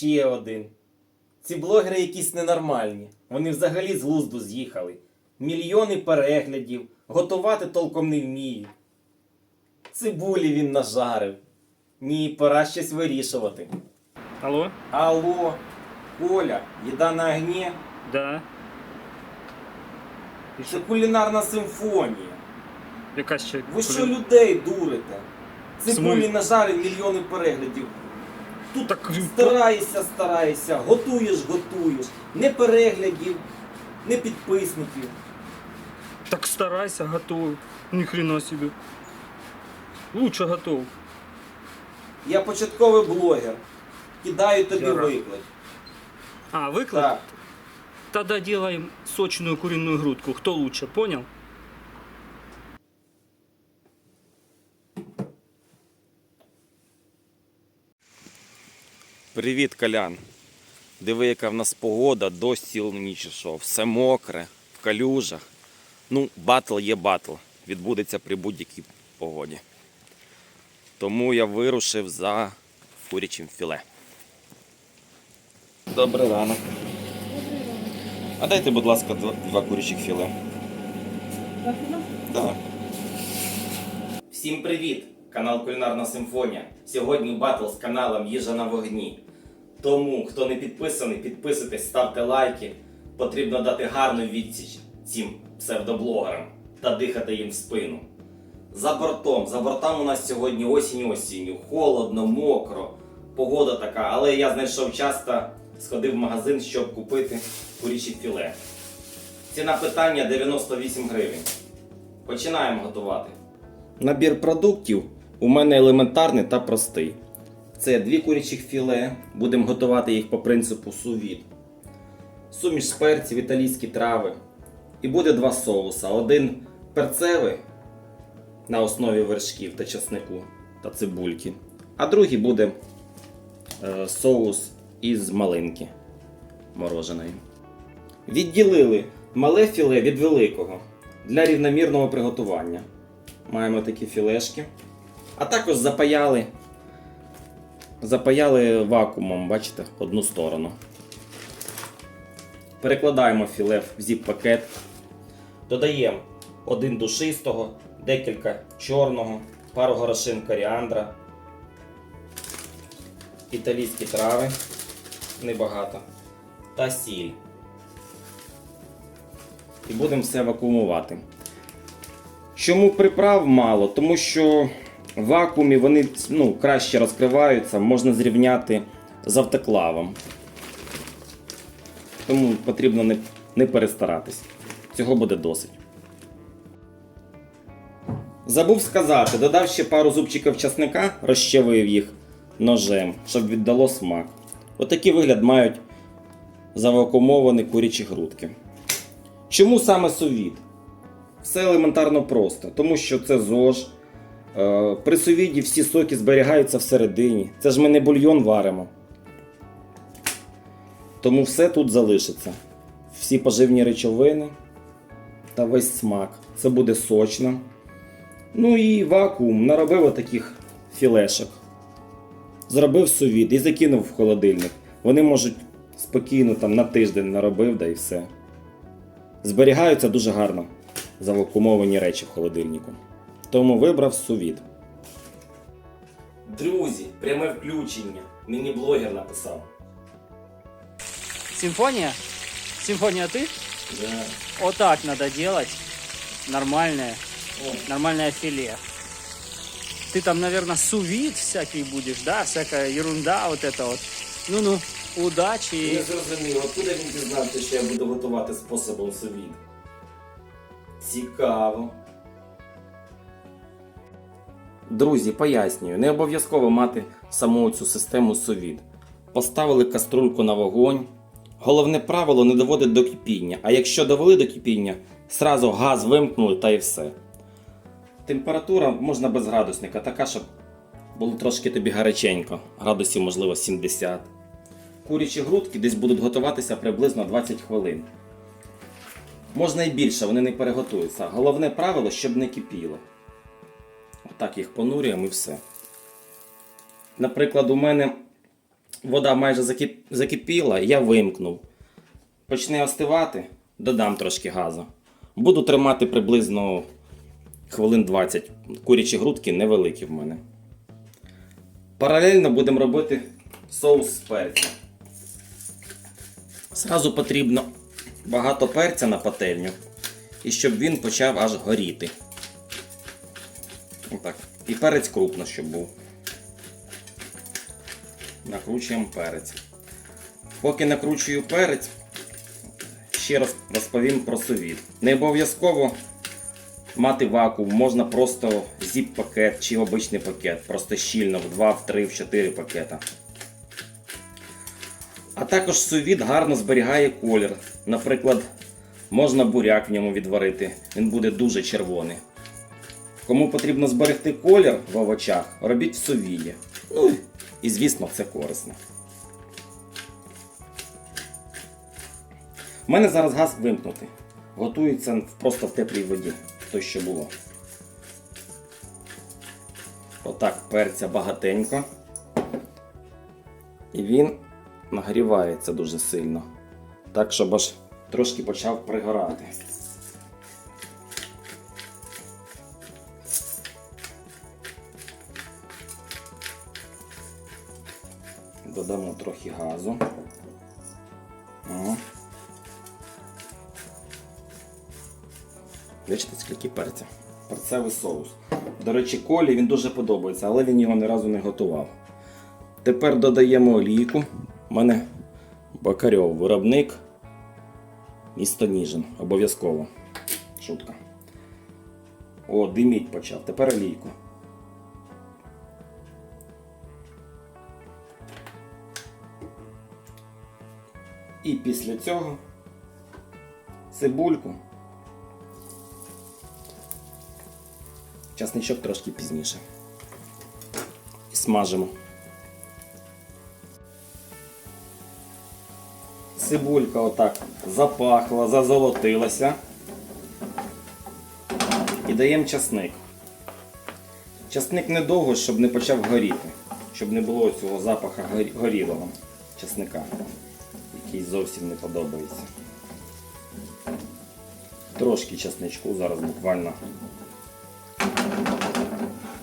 ще один. Ці блогери якісь ненормальні. Вони взагалі з глузду з'їхали. Мільйони переглядів, готувати толком не вміють. Цибулі він нажарив. Ні, пора щось вирішувати. Алло? Алло, Коля, їда на огні. Да. І Це що? кулінарна симфонія. Яка ще? Ви що людей дурите? Цибулі нажарив мільйони переглядів. Тут Так, стараєшся, стараєшся, готуєш, готуєш. Не переглядів, не підписників. Так старайся, готов. Ни хрена себе. Лучше готов. Я початковий блогер. Кидаю тобі Я рад. виклик. А, выклад? Так. Тогда делаем сочную куриную грудку. Кто лучше, понял? Привіт, Колян. Диви, яка в нас погода, дощ цілу ніч ішов. Все мокре, в калюжах. Ну, батл є батл. Відбудеться при будь-якій погоді. Тому я вирушив за курячим філе. Добрий ранок. А дайте, будь ласка, два, два курячих філе. Так. Всім привіт! Канал Кулінарна Симфонія. Сьогодні батл з каналом Їжа на вогні. Тому, хто не підписаний, підписуйтесь, ставте лайки. Потрібно дати гарну відсіч цим псевдоблогерам та дихати їм в спину. За бортом, за бортом у нас сьогодні осінь осінню, холодно, мокро, погода така, але я знайшов час та сходив в магазин, щоб купити курячі філе. Ціна питання 98 гривень. Починаємо готувати. Набір продуктів у мене елементарний та простий. Це дві курячих філе. Будемо готувати їх по принципу сувід. Суміш перців, італійські трави. І буде два соуса. Один перцевий на основі вершків та часнику та цибульки. А другий буде е, соус із малинки мороженої. Відділили мале філе від великого для рівномірного приготування. Маємо такі філешки. А також запаяли, запаяли вакуумом, бачите, одну сторону. Перекладаємо філе в зіп-пакет. Додаємо один душистого, декілька чорного, пару горошин коріандра, італійські трави, небагато, та сіль. І будемо все вакуумувати. Чому приправ мало? Тому що вакуумі вони ну, краще розкриваються, можна зрівняти з автоклавом. Тому потрібно не, не перестаратись. Цього буде досить. Забув сказати, додав ще пару зубчиків часника, розчавив їх ножем, щоб віддало смак. Отакий вигляд мають завакумовані курячі грудки. Чому саме сувід? Все елементарно просто, тому що це ЗОЖ. Е, При сувіді всі соки зберігаються всередині. Це ж ми не бульйон варимо. Тому все тут залишиться. Всі поживні речовини та весь смак. Це буде сочно. Ну і вакуум наробив отаких філешок. Зробив сувід і закинув в холодильник. Вони можуть спокійно там на тиждень наробив, да і все. Зберігаються дуже гарно завакумовані речі в холодильнику Тому вибрав сувід. Друзі, пряме включення. Мені блогер написав. Симфония? Симфония ты? Вот так надо делать. Нормальное. Нормальное филе. Ты там, наверное, сувид всякий будешь, да? Всякая ерунда вот это вот. Ну-ну, Не удачи. зрозуміло, откуда він дізнався, що я буду готувати способом сувід? Цікаво. Друзі, пояснюю, не обов'язково мати саму цю систему сувід. Поставили каструльку на вогонь. Головне правило не доводить до кипіння. А якщо довели до кипіння, сразу газ вимкнули та і все. Температура можна без градусника, така, щоб було трошки тобі гаряченько, градусів, можливо, 70. Курячі грудки десь будуть готуватися приблизно 20 хвилин. Можна і більше, вони не переготуються. Головне правило, щоб не кипіло. Отак їх понурюємо і все. Наприклад, у мене вода майже закипіла, я вимкнув. Почне остивати, додам трошки газу. Буду тримати приблизно хвилин 20. Курячі грудки невеликі в мене. Паралельно будемо робити соус з перця. Зразу потрібно багато перця на пательню. І щоб він почав аж горіти. Отак. І перець крупно, щоб був. Накручуємо перець. Поки накручую перець, ще раз розповім про совіт. Не обов'язково мати вакуум, можна просто зіп-пакет чи обичний пакет, просто щільно в 2, в 3, в 4 пакета. А також сувіт гарно зберігає колір. Наприклад, можна буряк в ньому відварити, він буде дуже червоний. Кому потрібно зберегти колір в овочах, робіть в сувілі. Ну і звісно, це корисно. У мене зараз газ вимкнутий. Готується просто в теплій воді, то що було. Отак перця багатенько. І він нагрівається дуже сильно. Так, щоб аж трошки почав пригорати. Бачите, скільки перця. Перцевий соус. До речі, колі він дуже подобається, але він його ні разу не готував. Тепер додаємо олійку. У мене Бакарьов, виробник. Місто Ніжин. Обов'язково. Шутка. О, диміть почав. Тепер олійку. І після цього цибульку. Часничок трошки пізніше. І смажимо. Цибулька отак запахла, зазолотилася. І даємо часник. Часник недовго, щоб не почав горіти, щоб не було цього запаха горілого часника, який зовсім не подобається. Трошки часничку, зараз буквально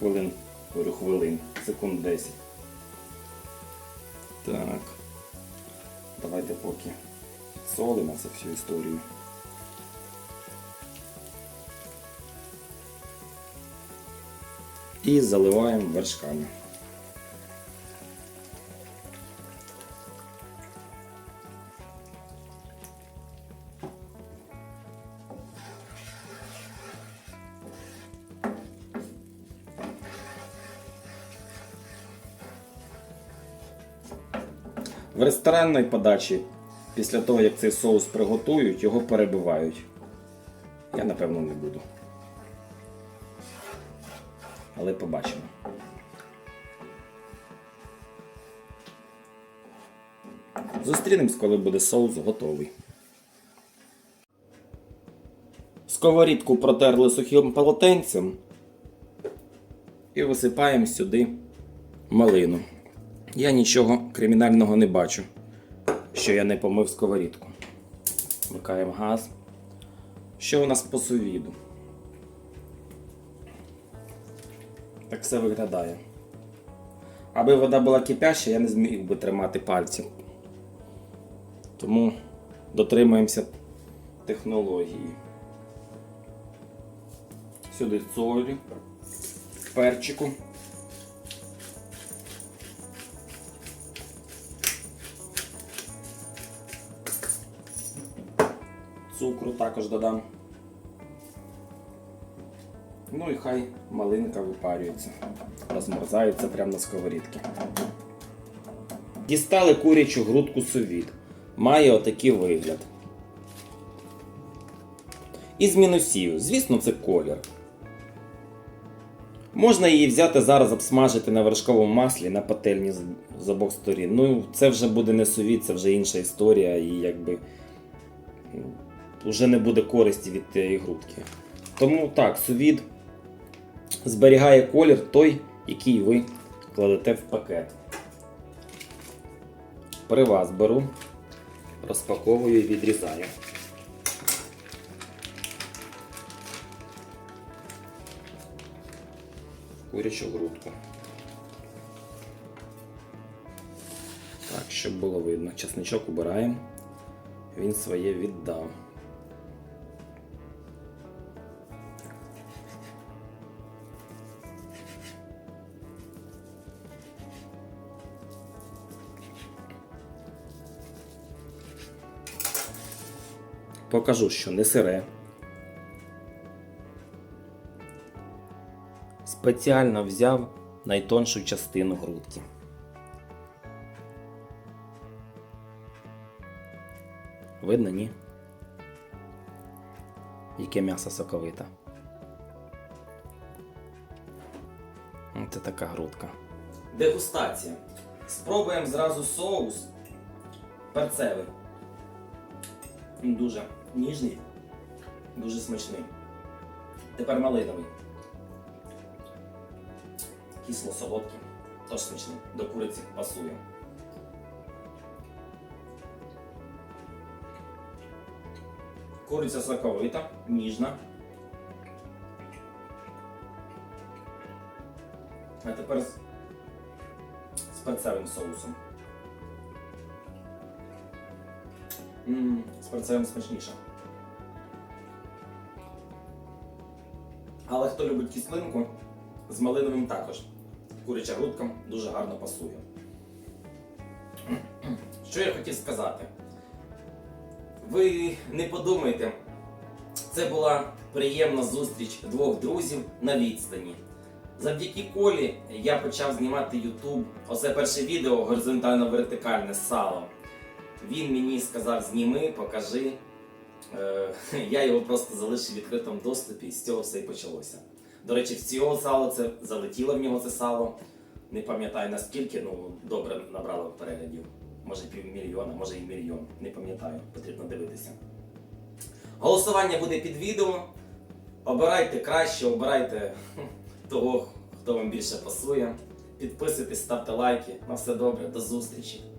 хвилин, говорю хвилин, секунд 10. Так. Давайте поки солимо це всю історію. І заливаємо вершками. В ресторанній подачі, після того, як цей соус приготують, його перебивають. Я напевно не буду. Але побачимо. Зустрінемось, коли буде соус готовий. Сковорідку протерли сухим полотенцем і висипаємо сюди малину. Я нічого кримінального не бачу, що я не помив сковорідку. Вмикаємо газ. Що у нас по сувіду? Так все виглядає. Аби вода була кипяща, я не зміг би тримати пальці. Тому дотримуємося технології. Сюди солі, перчику. Цукру також додам. Ну і хай малинка випарюється, розмерзається прямо на сковорідці. Дістали курячу грудку сувід. Має отакий вигляд. Із мінусів, звісно, це колір. Можна її взяти зараз, обсмажити на вершковому маслі на пательні з, обох сторін. Ну, це вже буде не сувід, це вже інша історія, і якби вже не буде користі від тієї грудки. Тому так, сувід зберігає колір той, який ви кладете в пакет. при вас беру, розпаковую і відрізаю. Курячу грудку. Так, щоб було видно. Часничок убираємо. Він своє віддав. Покажу, що не сире. Спеціально взяв найтоншу частину грудки. Видно, ні? Яке м'ясо соковите. Це така грудка. Дегустація. Спробуємо зразу соус перцевий. Він дуже ніжний, дуже смачний. Тепер малиновий. Кисло-солодкий, теж смачний. До куриці пасує. Куриця соковита, ніжна. А тепер з перцевим соусом. М, з перцевим смачніше. Але хто любить кислинку, з малиновим також. Куряча грудка дуже гарно пасує. Що я хотів сказати? Ви не подумайте, це була приємна зустріч двох друзів на відстані. Завдяки Колі я почав знімати YouTube. Оце перше відео горизонтально-вертикальне з салом. Він мені сказав: зніми, покажи. Е, Я його просто залишив в відкритому доступі, і з цього все і почалося. До речі, з цього сало це залетіло в нього це сало. Не пам'ятаю наскільки, ну добре набрало переглядів. Може півмільйона, може і мільйон. Не пам'ятаю, потрібно дивитися. Голосування буде під відео. Обирайте краще, обирайте того, хто вам більше пасує. Підписуйтесь, ставте лайки. На все добре, до зустрічі!